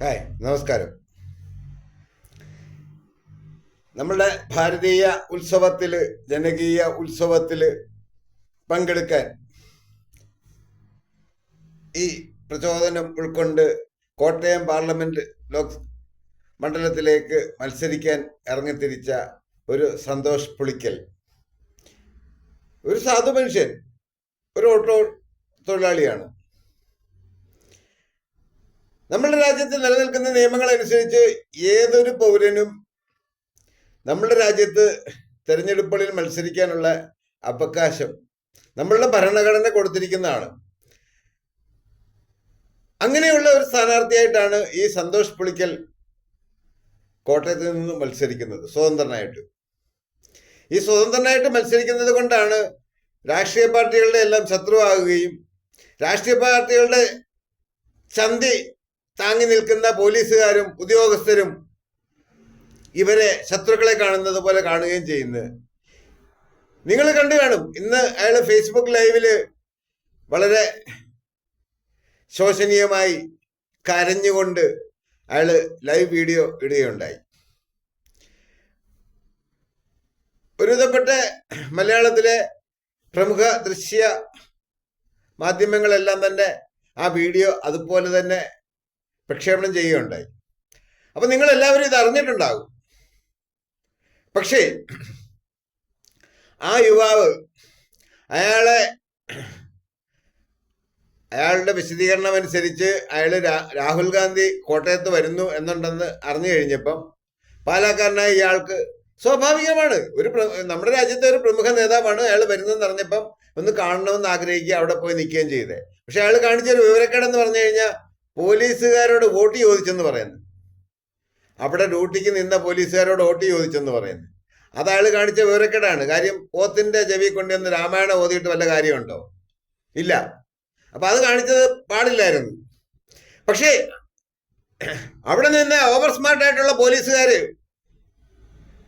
Hi നമസ്കാരം. നമ്മുടെ ഭാരതീയ ഉത്സവത്തിൽ ജനകീയ ഉത്സവത്തിൽ പങ്കെടുക്കാൻ ഈ പ്രചോദനം ഉൾക്കൊണ്ട് കോട്ടയം പാർലമെന്റ് ലോക് മണ്ഡലത്തിലേക്ക് മത്സരിക്കാൻ ഇറങ്ങിത്തിരിച്ച ഒരു സന്തോഷ് പുളിക്കൽ. ഒരു സാധു മനുഷ്യൻ ഒരു ഓട്ടോ തൊഴിലാളിയാണ്. നമ്മുടെ രാജ്യത്ത് നിലനിൽക്കുന്ന നിയമങ്ങൾ അനുസരിച്ച് ഏതൊരു പൗരനും നമ്മുടെ രാജ്യത്ത് തെരഞ്ഞെടുപ്പുകളിൽ മത്സരിക്കാനുള്ള അവകാശം നമ്മളുടെ ഭരണഘടന കൊടുത്തിരിക്കുന്നതാണ് അങ്ങനെയുള്ള ഒരു സ്ഥാനാർത്ഥിയായിട്ടാണ് ഈ സന്തോഷ് പുളിക്കൽ കോട്ടയത്ത് നിന്ന് മത്സരിക്കുന്നത് സ്വതന്ത്രനായിട്ട്. ഈ സ്വതന്ത്രനായിട്ട് മത്സരിക്കുന്നത് കൊണ്ടാണ് രാഷ്ട്രീയ പാർട്ടികളുടെ എല്ലാം ശത്രുവാകുകയും രാഷ്ട്രീയ പാർട്ടികളുടെ ചന്തി താങ്ങി നിൽക്കുന്ന പോലീസുകാരും ഉദ്യോഗസ്ഥരും ഇവരെ ശത്രുക്കളെ കാണുന്നത് പോലെ കാണുകയും ചെയ്യുന്നത് നിങ്ങൾ കണ്ടു കാണും. ഇന്ന് അയാൾ ഫേസ്ബുക്ക് ലൈവിൽ വളരെ ശോഷനീയമായി കരഞ്ഞുകൊണ്ട് അയാൾ ലൈവ് വീഡിയോ ഇടുകയുണ്ടായി. ഒരുവിധപ്പെട്ട മലയാളത്തിലെ പ്രമുഖ ദൃശ്യ മാധ്യമങ്ങളെല്ലാം തന്നെ ആ വീഡിയോ അതുപോലെ തന്നെ പ്രക്ഷേപണം ചെയ്യുകയുണ്ടായി. അപ്പൊ നിങ്ങൾ എല്ലാവരും ഇത് അറിഞ്ഞിട്ടുണ്ടാകും. പക്ഷേ ആ യുവാവ് അയാളെ അയാളുടെ വിശദീകരണം അനുസരിച്ച് അയാൾ രാഹുൽ ഗാന്ധി കോട്ടയത്ത് വരുന്നു എന്നുണ്ടെന്ന് അറിഞ്ഞു കഴിഞ്ഞപ്പം പാലക്കാരനായ ഇയാൾക്ക് സ്വാഭാവികമാണ്. ഒരു നമ്മുടെ രാജ്യത്തെ ഒരു പ്രമുഖ നേതാവാണ് അയാൾ വരുന്നതെന്ന് അറിഞ്ഞപ്പം ഒന്ന് കാണണമെന്ന് ആഗ്രഹിക്കുക അവിടെ പോയി നിൽക്കുകയും ചെയ്തേ. പക്ഷെ അയാൾ കാണിച്ച ഒരു വിവരക്കേടെന്ന് പറഞ്ഞു കഴിഞ്ഞാൽ പോലീസുകാരോട് വോട്ട് ചോദിച്ചെന്ന് പറയുന്നു. അവിടെ ഡ്യൂട്ടിക്ക് നിന്ന പോലീസുകാരോട് വോട്ട് ചോദിച്ചെന്ന് പറയുന്നു. അത് അയാൾ കാണിച്ച വിവരക്കേടാണ്. കാര്യം പോത്തിന്റെ ചെവി കൊണ്ടുവന്ന് രാമായണം ഓതിയിട്ട് വല്ല കാര്യമുണ്ടോ? ഇല്ല. അപ്പൊ അത് കാണിച്ചത് പാടില്ലായിരുന്നു. പക്ഷേ അവിടെ നിന്ന് ഓവർ സ്മാർട്ട് ആയിട്ടുള്ള പോലീസുകാര്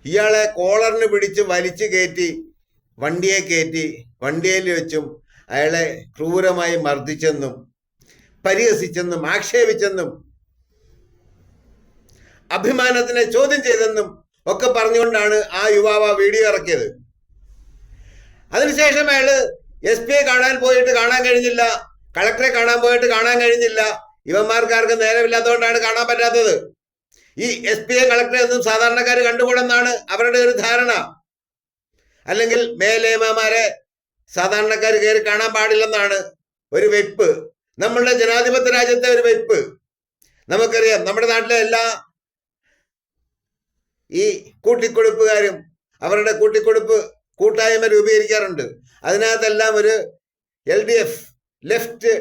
ഇയാളെ കോളറിന് പിടിച്ച് വലിച്ചു കയറ്റി വണ്ടിയെ കയറ്റി വണ്ടിയിൽ വെച്ചും അയാളെ ക്രൂരമായി മർദ്ദിച്ചെന്നും പരിഹസിച്ചെന്നും ആക്ഷേപിച്ചെന്നും അഭിമാനത്തിനെ ചോദ്യം ചെയ്തെന്നും ഒക്കെ പറഞ്ഞുകൊണ്ടാണ് ആ യുവാവ് വീഡിയോ ഇറക്കിയത്. അതിനുശേഷം അയാൾ എസ് പിയെ കാണാൻ പോയിട്ട് കാണാൻ കഴിഞ്ഞില്ല കളക്ടറെ കാണാൻ പോയിട്ട് കാണാൻ കഴിഞ്ഞില്ല ഇവന്മാർക്കാർക്ക് നേരമില്ലാത്തതുകൊണ്ടാണ് കാണാൻ പറ്റാത്തത്. ഈ എസ് പിയെ കളക്ടറെ ഒന്നും സാധാരണക്കാർ കണ്ടുകൂടെന്നാണ് അവരുടെ ഒരു ധാരണ. അല്ലെങ്കിൽ മേലേമാരെ സാധാരണക്കാർ കയറി കാണാൻ പാടില്ലെന്നാണ് ഒരു വെപ്പ് നമ്മളുടെ ജനാധിപത്യ രാജ്യത്തെ ഒരു വെപ്പ്. നമുക്കറിയാം നമ്മുടെ നാട്ടിലെ എല്ലാ ഈ കൂട്ടിക്കൊടുപ്പുകാരും അവരുടെ കൂട്ടിക്കൊടുപ്പ് കൂട്ടായ്മ രൂപീകരിക്കാറുണ്ട്. അതിനകത്തെല്ലാം ഒരു L D F left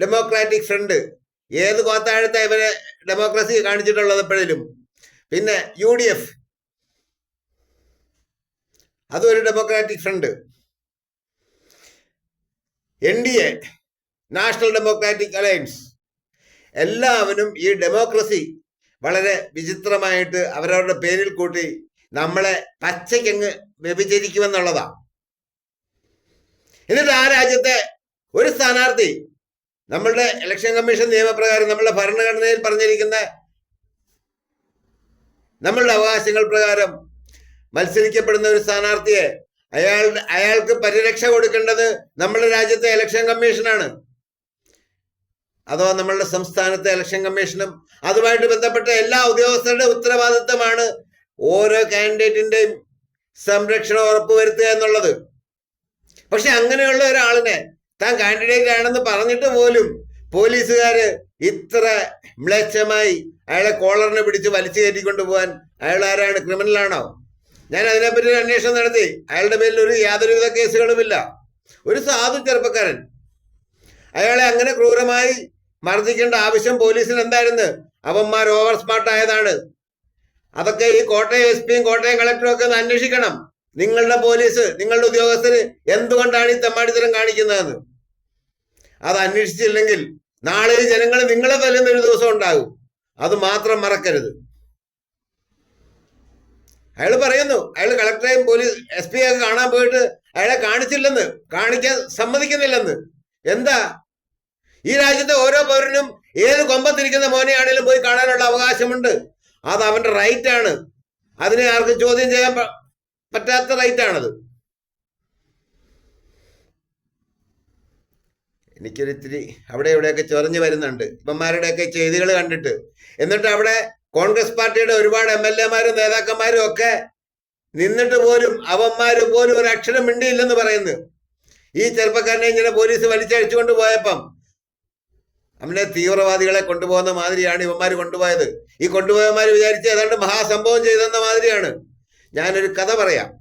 democratic front ഏത് കോത്താഴത്തെ ഇവരെ ഡെമോക്രസി കാണിച്ചിട്ടുള്ളത് എപ്പോഴും പിന്നെ യു ഡി എഫ് അതും ഒരു democratic front. N D A national democratic alliance എല്ലാവരും ഈ ഡെമോക്രസി വളരെ വിചിത്രമായിട്ട് അവരവരുടെ പേരിൽ കൂട്ടി നമ്മളെ പച്ചയ്ക്കങ്ങ് വ്യഭിചരിക്കുമെന്നുള്ളതാ. എന്നിട്ട് ആ രാജ്യത്തെ ഒരു സ്ഥാനാർത്ഥി നമ്മളുടെ ഇലക്ഷൻ കമ്മീഷൻ നിയമപ്രകാരം നമ്മളുടെ ഭരണഘടനയിൽ പറഞ്ഞിരിക്കുന്ന നമ്മളുടെ അവകാശങ്ങൾ പ്രകാരം മത്സരിക്കപ്പെടുന്ന ഒരു സ്ഥാനാർത്ഥിയെ അയാൾ അയാൾക്ക് പരിരക്ഷ കൊടുക്കേണ്ടത് നമ്മുടെ രാജ്യത്തെ ഇലക്ഷൻ കമ്മീഷനാണ് അഥവാ നമ്മളുടെ സംസ്ഥാനത്തെ ഇലക്ഷൻ കമ്മീഷനും അതുമായിട്ട് ബന്ധപ്പെട്ട എല്ലാ ഉദ്യോഗസ്ഥരുടെ ഉത്തരവാദിത്തമാണ് ഓരോ കാൻഡിഡേറ്റിന്റെയും സംരക്ഷണം ഉറപ്പുവരുത്തുക എന്നുള്ളത്. പക്ഷെ അങ്ങനെയുള്ള ഒരാളിനെ താൻ കാൻഡിഡേറ്റ് ആണെന്ന് പറഞ്ഞിട്ട് പോലും പോലീസുകാര് ഇത്ര മ്ലേച്ഛമായി അയാളെ കോളറിനെ പിടിച്ച് വലിച്ചു കയറ്റിക്കൊണ്ടു പോകാൻ അയാൾ ആരാണ്? ക്രിമിനലാണോ ഞാൻ അതിനെപ്പറ്റി ഒരു അന്വേഷണം നടത്തി. അയാളുടെ പേരിൽ ഒരു യാതൊരുവിധ കേസുകളുമില്ല. ഒരു സാധു ചെറുപ്പക്കാരൻ. അയാളെ അങ്ങനെ ക്രൂരമായി മർദ്ദിക്കേണ്ട ആവശ്യം പോലീസിന് എന്തായിരുന്നു? അവന്മാർ ഓവർ സ്മാർട്ട് ആയതാണ്. അതൊക്കെ ഈ കോട്ടയം എസ് പിയും കോട്ടയം കളക്ടറും ഒക്കെ ഒന്ന് അന്വേഷിക്കണം. നിങ്ങളുടെ പോലീസ് നിങ്ങളുടെ ഉദ്യോഗസ്ഥര് എന്തുകൊണ്ടാണ് ഈ തെമ്മാടിത്തരം കാണിക്കുന്നതെന്ന് അത് അന്വേഷിച്ചില്ലെങ്കിൽ നാളെ ജനങ്ങൾ നിങ്ങളെ തല്ലുന്ന ഒരു ദിവസം ഉണ്ടാകും. അത് മാത്രം മറക്കരുത്. അയാൾ പറയുന്നു അയാൾ കളക്ടറെയും പോലീസ് എസ് പി ഒക്കെ കാണാൻ പോയിട്ട് അയാളെ കാണിച്ചില്ലെന്ന് കാണിക്കാൻ സമ്മതിക്കുന്നില്ലെന്ന്. എന്താ? ഈ രാജ്യത്തെ ഓരോ പൗരനും ഏത് കൊമ്പത്തിരിക്കുന്ന മോനെയാണേലും പോയി കാണാനുള്ള അവകാശമുണ്ട്. അത് അവന്റെ റൈറ്റ് ആണ് അതിനെ ആർക്കും ചോദ്യം ചെയ്യാൻ പറ്റാത്ത റൈറ്റ് ആണത് എനിക്കൊരിത്തിരി അവിടെ ഇവിടെയൊക്കെ ചൊറഞ്ഞു വരുന്നുണ്ട്. ഇവന്മാരുടെയൊക്കെ ചെയ്തികൾ കണ്ടിട്ട്. എന്നിട്ട് അവിടെ കോൺഗ്രസ് പാർട്ടിയുടെ ഒരുപാട് എം എൽ എമാരും നേതാക്കന്മാരും ഒക്കെ നിന്നിട്ട് പോലും അവന്മാര് പോലും ഒരു അക്ഷരം മിണ്ടിയില്ലെന്ന് പറയുന്നു. ഈ ചെറുപ്പക്കാരനെ ഇങ്ങനെ പോലീസ് വലിച്ചഴിച്ചുകൊണ്ട് പോയപ്പം അവനെ തീവ്രവാദികളെ കൊണ്ടുപോകുന്ന മാതിരിയാണ് ഇവന്മാർ കൊണ്ടുപോയത്. ഈ കൊണ്ടുപോയവന്മാർ വിചാരിച്ച് ഏതാണ്ട് മഹാസംഭവം ചെയ്തെന്ന മാതിരിയാണ്. ഞാനൊരു കഥ പറയാം.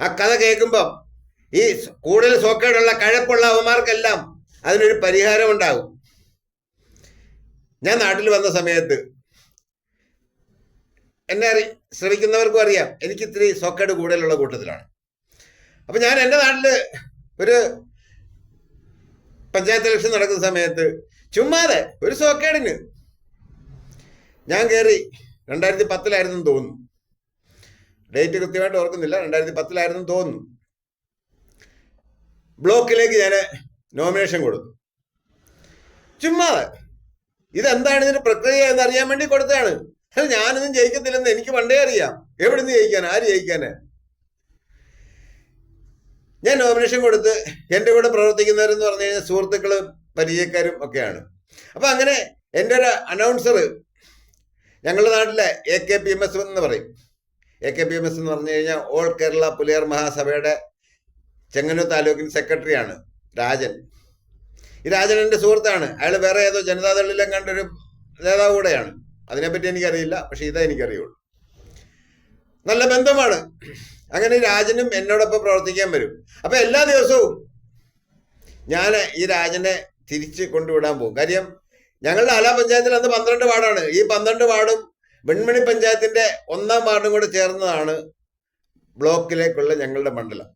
ആ കഥ കേൾക്കുമ്പം ഈ കൂടുതൽ സോക്കേടുള്ള കഴപ്പുള്ള അവന്മാർക്കെല്ലാം അതിനൊരു പരിഹാരം ഉണ്ടാകും ഞാൻ നാട്ടിൽ വന്ന സമയത്ത് എന്നെ അറി ശ്രമിക്കുന്നവർക്കും അറിയാം. എനിക്ക് ഇത്തിരി സോക്കേട് കൂടുതലുള്ള കൂട്ടത്തിലാണ്. അപ്പൊ ഞാൻ എന്റെ നാട്ടിൽ ഒരു പഞ്ചായത്ത് ഇലക്ഷൻ നടക്കുന്ന സമയത്ത് ചുമ്മാതെ ഒരു സോക്കേടിന്. ഞാൻ കയറി രണ്ടായിരത്തി പത്തിലായിരുന്നു തോന്നുന്നു. ഡേറ്റ് കൃത്യമായിട്ട് ഓർക്കുന്നില്ല. രണ്ടായിരത്തി പത്തിലായിരുന്നു തോന്നുന്നു. ബ്ലോക്കിലേക്ക് ഞാൻ നോമിനേഷൻ കൊടുത്തു. ചുമ്മാതെ. ഇതെന്താണ് ഇതിന്റെ പ്രക്രിയ എന്ന് അറിയാൻ വേണ്ടി കൊടുത്തതാണ്. അത് ഞാനൊന്നും ജയിക്കത്തില്ലെന്ന് എനിക്ക് പണ്ടേ അറിയാം. എവിടെ നിന്ന് ജയിക്കാൻ ആര് ജയിക്കാന് ഞാൻ നോമിനേഷൻ കൊടുത്ത് എന്റെ കൂടെ പ്രവർത്തിക്കുന്നവരെന്ന് പറഞ്ഞു കഴിഞ്ഞാൽ സുഹൃത്തുക്കളും പരിചയക്കാരും ഒക്കെയാണ്. അപ്പൊ അങ്ങനെ എന്റെ ഒരു അനൗൺസർ ഞങ്ങളുടെ നാട്ടിലെ A K P M S എന്ന് പറയും. A K P M S എന്ന് പറഞ്ഞു കഴിഞ്ഞാൽ ഓൾ കേരള പുലിയർ മഹാസഭയുടെ ചെങ്ങന്നൂർ താലൂക്കിൻ സെക്രട്ടറിയാണ് രാജൻ. ഈ രാജൻ എന്റെ സുഹൃത്താണ്. അയാൾ വേറെ ഏതോ ജനതാദളിലും കണ്ടൊരു നേതാവ് കൂടെയാണ്. അതിനെപ്പറ്റി എനിക്കറിയില്ല പക്ഷെ ഇതാ എനിക്കറിയുള്ളൂ. നല്ല ബന്ധമാണ്. അങ്ങനെ രാജനും എന്നോടൊപ്പം പ്രവർത്തിക്കാൻ വരും. അപ്പൊ എല്ലാ ദിവസവും ഞാൻ ഈ രാജനെ തിരിച്ച് കൊണ്ടുവിടാൻ പോകും. കാര്യം ഞങ്ങളുടെ ആലാ പഞ്ചായത്തിൽ അന്ന് പന്ത്രണ്ട് വാർഡാണ്. ഈ പന്ത്രണ്ട് വാർഡും വെൺമണി പഞ്ചായത്തിന്റെ ഒന്നാം വാർഡും കൂടെ ചേർന്നതാണ് ബ്ലോക്കിലേക്കുള്ള ഞങ്ങളുടെ മണ്ഡലം.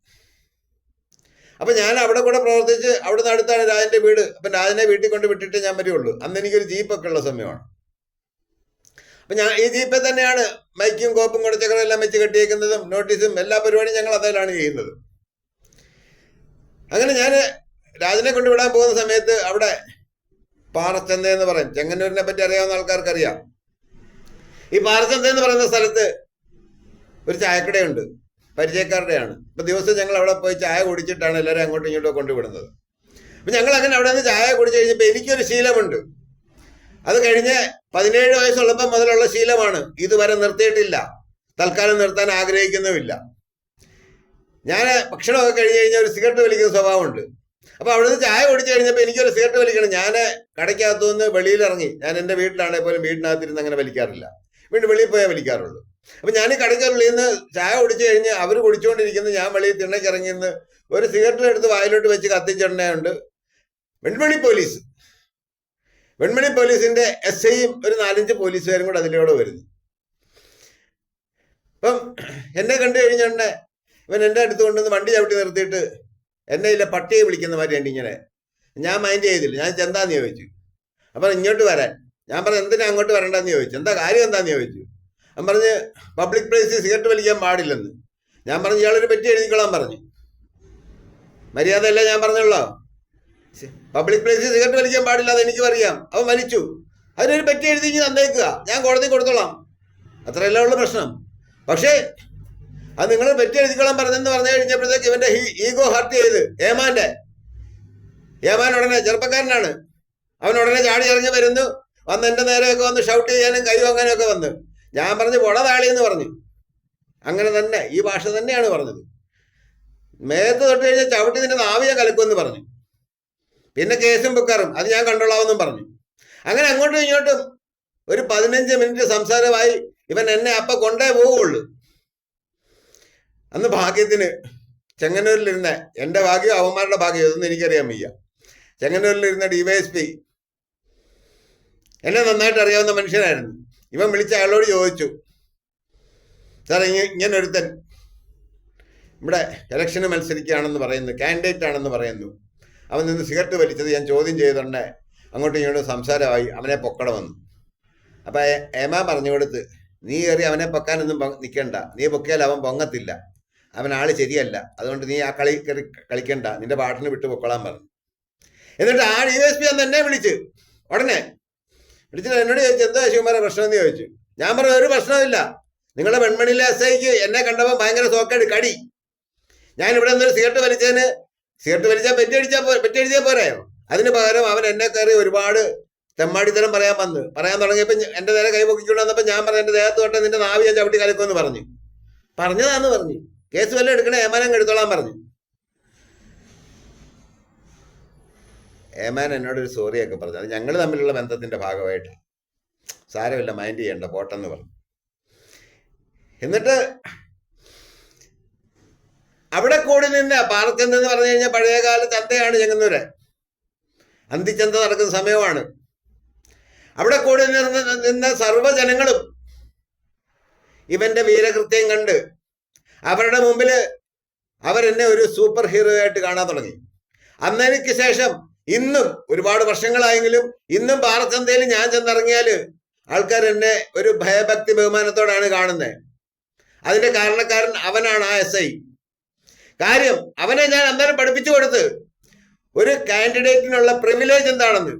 അപ്പൊ ഞാൻ അവിടെ കൂടെ പ്രവർത്തിച്ച് അവിടെ അടുത്താണ് രാജന്റെ വീട്. അപ്പൊ രാജനെ വീട്ടിൽ കൊണ്ട് വിട്ടിട്ട് ഞാൻ വരികയുള്ളൂ അന്ന് എനിക്കൊരു ജീപ്പൊക്കെ ഉള്ള സമയമാണ്. അപ്പൊ ഞാൻ ഈ ജീപ്പിൽ തന്നെയാണ് മൈക്കും കോപ്പും കൂടെ ചക്രം എല്ലാം വെച്ച് കെട്ടിയേക്കുന്നതും നോട്ടീസും എല്ലാ പരിപാടിയും ഞങ്ങൾ അതിലാണ് ചെയ്യുന്നത്. അങ്ങനെ ഞാൻ രാജനെ കൊണ്ടുവിടാൻ പോകുന്ന സമയത്ത് അവിടെ പാറച്ചന്ത എന്ന് പറയും. ചെങ്ങന്നൂരിനെ പറ്റി അറിയാവുന്ന ആൾക്കാർക്ക് അറിയാം ഈ പാറച്ചന്ത എന്ന് പറയുന്ന സ്ഥലത്ത് ഒരു ചായക്കടയുണ്ട്. പരിചയക്കാരുടെയാണ്. ഇപ്പൊ ദിവസം ഞങ്ങൾ അവിടെ പോയി ചായ കുടിച്ചിട്ടാണ് എല്ലാവരും അങ്ങോട്ടും ഇങ്ങോട്ടും കൊണ്ടുവിടുന്നത് അപ്പൊ ഞങ്ങൾ അങ്ങനെ അവിടെ നിന്ന് ചായ കുടിച്ചു കഴിഞ്ഞപ്പോൾ എനിക്കൊരു ശീലമുണ്ട്. അത് കഴിഞ്ഞ് പതിനേഴ് വയസ്സുള്ളപ്പം മുതലുള്ള ശീലമാണ്. ഇതുവരെ നിർത്തിയിട്ടില്ല. തൽക്കാലം നിർത്താൻ ആഗ്രഹിക്കുന്നുമില്ല. ഞാൻ ഭക്ഷണമൊക്കെ കഴിഞ്ഞ് കഴിഞ്ഞാൽ ഒരു സിഗരറ്റ് വലിക്കുന്ന സ്വഭാവമുണ്ട്. അപ്പൊ അവിടുന്ന് ചായ കുടിച്ചു കഴിഞ്ഞപ്പോൾ എനിക്കൊരു സിഗരറ്റ് വലിക്കണം. ഞാൻ കടയ്ക്കകത്തു നിന്ന് വെളിയിലിറങ്ങി. ഞാൻ എന്റെ വീട്ടിലാണെങ്കിൽ പോലും വീട്ടിനകത്തിരുന്ന് അങ്ങനെ വലിക്കാറില്ല. വീണ്ടും വെളിയിൽ പോയാൽ വലിക്കാറുള്ളൂ. അപ്പൊ ഞാൻ ഈ കടയ്ക്കുള്ളിൽ നിന്ന് ചായ കുടിച്ചു കഴിഞ്ഞ് അവർ കുടിച്ചുകൊണ്ടിരിക്കുന്നു ഞാൻ വെളിയിൽ തിണ്ണയ്ക്ക് ഇറങ്ങി ഒരു സിഗരറ്റ് എടുത്ത് വായിലോട്ട് വെച്ച് കത്തിച്ചിടണയുണ്ട്. വെൺമണി പോലീസ്. വെൺമണി പോലീസിന്റെ എസ് ഐയും ഒരു നാലഞ്ച് പോലീസുകാരും കൂടെ അതിലൂടെ വരുന്നു. അപ്പം എന്നെ കണ്ടു കഴിഞ്ഞോണ്ട് ഇവൻ എന്റെ അടുത്ത് കൊണ്ടുവന്ന് വണ്ടി ചവിട്ടി നിർത്തിയിട്ട് എന്നെ ഇല്ല പട്ടിയെ വിളിക്കുന്ന മാതിരി ഇങ്ങനെ. ഞാൻ മൈൻഡ് ചെയ്തില്ല. ഞാൻ എന്താന്ന് ചോദിച്ചു? അപ്പം ഇങ്ങോട്ട് വരാൻ. ഞാൻ പറഞ്ഞു എന്തിനാ അങ്ങോട്ട് വരണ്ടെന്ന് ചോദിച്ചു? എന്താ കാര്യം എന്താന്ന് ചോദിച്ചു? ഞാൻ പറഞ്ഞ് പബ്ലിക് പ്ലേസിൽ സിഗരറ്റ് വലിക്കാൻ പാടില്ലെന്ന്. ഞാൻ പറഞ്ഞു ഇയാളൊരു പറ്റി എഴുതിക്കൊള്ളാൻ പറഞ്ഞു. മര്യാദയല്ല ഞാൻ പറഞ്ഞുള്ളോ? പബ്ലിക് പ്ലേസിൽ സിഗരറ്റ് വലിക്കാൻ പാടില്ല അത് എനിക്കും അറിയാം. അവൻ വലിച്ചു അതിനൊരു പറ്റി എഴുതി തന്നേക്കുക. ഞാൻ കോടതി കൊടുത്തോളാം. അത്രയല്ല ഉള്ള പ്രശ്നം. പക്ഷേ അത് നിങ്ങൾ പറ്റി എഴുതിക്കോളാൻ പറഞ്ഞെന്ന് പറഞ്ഞു കഴിഞ്ഞപ്പോഴത്തേക്ക് ഇവന്റെ ഈഗോ ഹർട്ട് ചെയ്ത്. ഏമാന്റെ. ഏമാൻ ഉടനെ ചെറുപ്പക്കാരനാണ്. അവൻ ഉടനെ ചാടി ഇറങ്ങി വരുന്നു. വന്ന് എന്റെ നേരെയൊക്കെ വന്ന് ഷൗട്ട് ചെയ്യാനും കൈ വാങ്ങാനും ഒക്കെ വന്ന്. ഞാൻ പറഞ്ഞു പൊളതാളി എന്ന് പറഞ്ഞു. അങ്ങനെ തന്നെ ഈ ഭാഷ തന്നെയാണ് പറഞ്ഞത്. മേത്ത് തൊട്ട് കഴിഞ്ഞാൽ ചവിട്ടി നിന്റെ നാവിയെ കലക്കുമെന്ന് പറഞ്ഞു. പിന്നെ കേസും ബുക്കാറും അത് ഞാൻ കണ്ടോളാമെന്നും പറഞ്ഞു. അങ്ങനെ അങ്ങോട്ടും ഇങ്ങോട്ടും ഒരു പതിനഞ്ച് മിനിറ്റ് സംസാരമായി ഇവൻ എന്നെ അപ്പൊ കൊണ്ടേ പോവുള്ളൂ. അന്ന് ഭാഗ്യത്തിന് ചെങ്ങന്നൂരിലിരുന്ന എന്റെ ഭാഗ്യം അവന്മാരുടെ ഭാഗ്യം ഇതൊന്നും എനിക്കറിയാൻ വയ്യ. ചെങ്ങന്നൂരിലിരുന്ന ഡി വൈ എസ് പി എന്നെ നന്നായിട്ട് അറിയാവുന്ന മനുഷ്യനായിരുന്നു. ഇവൻ വിളിച്ച അയാളോട് ചോദിച്ചു ഇങ്ങ ഇങ്ങനെ ഒരുത്തൻ ഇവിടെ ഇലക്ഷന് മത്സരിക്കുകയാണെന്ന് പറയുന്നു കാൻഡിഡേറ്റ് ആണെന്ന് പറയുന്നു. അവൻ നിന്ന് സിഗരറ്റ് വലിച്ചത് ഞാൻ ചോദ്യം ചെയ്തുകൊണ്ട് അങ്ങോട്ടും ഇങ്ങോട്ടും സംസാരമായി അവനെ പൊക്കണമെന്ന് അപ്പം ഏമാ പറഞ്ഞു കൊടുത്ത് നീ കയറി അവനെ പൊക്കാനൊന്നും നിൽക്കണ്ട നീ പൊക്കിയാൽ അവൻ പൊങ്ങത്തില്ല. അവൻ ആൾ ശരിയല്ല. അതുകൊണ്ട് നീ ആ കളി കളിക്കണ്ട. നിന്റെ പാട്ടിന് വിട്ടു പൊക്കോളാൻ പറഞ്ഞു. എന്നിട്ട് ആ ഡി എസ് പി അന്ന് എന്നെ വിളിച്ച്. ഉടനെ വിളിച്ചിട്ട് എന്നോട് ചോദിച്ചു എന്താ ശിവമാരെ പ്രശ്നം എന്ന് ചോദിച്ചു. ഞാൻ പറഞ്ഞു ഒരു പ്രശ്നമില്ല നിങ്ങളുടെ വെൺമണിയിലെ എസ് ഐക്ക് എന്നെ കണ്ടപ്പോൾ ഭയങ്കര സോക്കേട് കടി. ഞാൻ ഇവിടെ നിന്നൊരു സിഗരറ്റ് വലിച്ചതിന് സിഗരറ്റ് വലിച്ചാൽ പെറ്റടിച്ചാൽ പെറ്റടിച്ചാൽ പോരെ? അതിന് പകരം അവൻ എന്നെ കയറി ഒരുപാട് തെമ്മാടിത്തരം പറയാൻ വന്ന്. പറയാൻ തുടങ്ങിയപ്പോൾ എന്റെ നേരെ കൈ പൊക്കിക്കൊണ്ട് വന്നപ്പോൾ ഞാൻ പറഞ്ഞു എന്റെ ദേഹത്ത് തൊട്ട് നിന്റെ നാവ് ഞാൻ ചവിട്ടി കലക്കുമെന്ന് പറഞ്ഞു. പറഞ്ഞതാന്ന് പറഞ്ഞു. കേസ് വല്ലതും എടുക്കണേ ഏമാനം എടുത്തോളാൻ പറഞ്ഞു. ഏമാൻ എന്നോടൊരു സോറിയൊക്കെ പറഞ്ഞു. അത് ഞങ്ങൾ തമ്മിലുള്ള ബന്ധത്തിന്റെ ഭാഗമായിട്ടാണ്. സാരമില്ല മൈൻഡ് ചെയ്യണ്ട പോട്ടെന്ന് പറഞ്ഞു. എന്നിട്ട് അവിടെ കൂടി നിന്ന് പാറച്ചന്ത എന്ന് പറഞ്ഞു കഴിഞ്ഞാൽ പഴയകാല ചന്തയാണ് ചെങ്ങന്നൂര്. അന്തിച്ചന്ത നടക്കുന്ന സമയമാണ്. അവിടെ കൂടി നിന്ന് നിന്ന സർവജനങ്ങളും ഇവന്റെ വീരകൃത്യം കണ്ട് അവരുടെ മുമ്പിൽ അവരെന്നെ ഒരു സൂപ്പർ ഹീറോ ആയിട്ട് കാണാൻ തുടങ്ങി. അന്നെനിക്ക് ശേഷം ഇന്നും ഒരുപാട് വർഷങ്ങളായെങ്കിലും ഇന്നും പാറച്ചന്തയിൽ ഞാൻ ചെന്നിറങ്ങിയാൽ ആൾക്കാർ എന്നെ ഒരു ഭയഭക്തി ബഹുമാനത്തോടാണ് കാണുന്നത് അതിന്റെ കാരണക്കാരൻ അവനാണ് ആ എസ് ഐ. കാര്യം അവനെ ഞാൻ അന്നേരം പഠിപ്പിച്ചു കൊടുത്ത് ഒരു കാൻഡിഡേറ്റിനുള്ള പ്രിവിലേജ് എന്താണെന്ന്.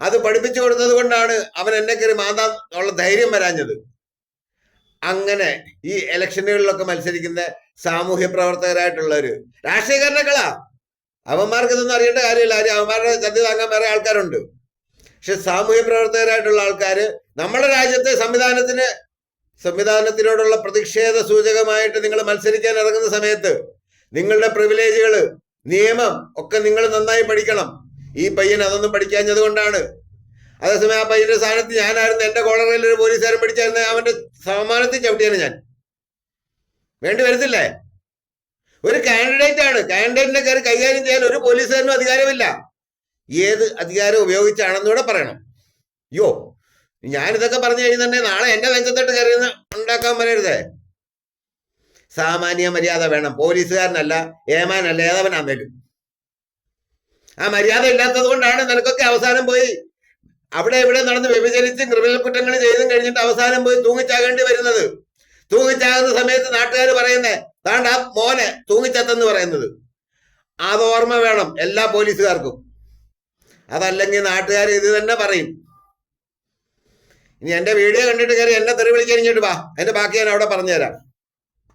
അത് പഠിപ്പിച്ചു കൊടുത്തത് കൊണ്ടാണ് അവൻ എന്നെ കയറി മാന്താന്നുള്ള ധൈര്യം വരാഞ്ഞത്. അങ്ങനെ ഈ ഇലക്ഷനുകളിലൊക്കെ മത്സരിക്കുന്ന സാമൂഹ്യ പ്രവർത്തകരായിട്ടുള്ളവര്. രാഷ്ട്രീയക്കാരനക്കളാ അവന്മാർക്ക് ഇതൊന്നും അറിയേണ്ട കാര്യമില്ല. ആരും അവന്മാരുടെ ചതി താങ്ങാൻ വേറെ ആൾക്കാരുണ്ട്. പക്ഷെ സാമൂഹ്യ പ്രവർത്തകരായിട്ടുള്ള ആൾക്കാര് നമ്മുടെ രാജ്യത്തെ സംവിധാനത്തിന് സംവിധാനത്തിനോടുള്ള പ്രതിഷേധ സൂചകമായിട്ട് നിങ്ങൾ മത്സരിക്കാൻ ഇറങ്ങുന്ന സമയത്ത് നിങ്ങളുടെ പ്രിവിലേജുകൾ നിയമം ഒക്കെ നിങ്ങൾ നന്നായി പഠിക്കണം. ഈ പയ്യൻ അതൊന്നും പഠിക്കാഞ്ഞത് കൊണ്ടാണ് അതേസമയം ആ പയ്യന്റെ സ്ഥാനത്ത് ഞാനായിരുന്നു. എന്റെ കോളറയിൽ ഒരു പോലീസുകാരൻ പിടിച്ചായിരുന്നു. അവന്റെ സമാനത്തിൽ ചവിട്ടിയാണ് ഞാൻ. വേണ്ടി വരത്തില്ലേ? ഒരു കാൻഡിഡേറ്റ് ആണ്. കാൻഡിഡേറ്റിനെ കയറി കൈകാര്യം ചെയ്യാൻ ഒരു പോലീസുകാരനും അധികാരമില്ല. ഏത് അധികാരം ഉപയോഗിച്ചാണെന്നൂടെ പറയണം. അയ്യോ ഞാനിതൊക്കെ പറഞ്ഞു കഴിഞ്ഞിട്ടുണ്ടെങ്കിൽ നാളെ എന്റെ നെഞ്ചത്തോട്ട് കയറി ഉണ്ടാക്കാൻ പറയരുതേ. സാമാന്യ മര്യാദ വേണം. പോലീസുകാരനല്ല ഏമാനല്ല ഏതവനാന്നേലും ആ മര്യാദ ഇല്ലാത്തത് കൊണ്ടാണ് നിനക്കൊക്കെ അവസാനം പോയി അവിടെ ഇവിടെ നടന്ന് വ്യഭിചരിച്ച് ക്രിമിനൽ കുറ്റങ്ങൾ ചെയ്തും കഴിഞ്ഞിട്ട് അവസാനം പോയി തൂങ്ങിച്ചാകേണ്ടി വരുന്നത്. തൂങ്ങിച്ചാകുന്ന സമയത്ത് നാട്ടുകാർ പറയുന്നേ താണ്ട മോനെ തൂങ്ങിച്ചത്തെന്ന് പറയുന്നത്. അത് ഓർമ്മ വേണം എല്ലാ പോലീസുകാർക്കും. അതല്ലെങ്കിൽ നാട്ടുകാർ ഇത് തന്നെ പറയും. ഇനി എന്റെ വീഡിയോ കണ്ടിട്ട് കയറി എന്നെ തെറി വിളിക്കാൻ ഇങ്ങോട്ട് വാ. എന്റെ ബാക്കി ഞാൻ അവിടെ പറഞ്ഞുതരാം.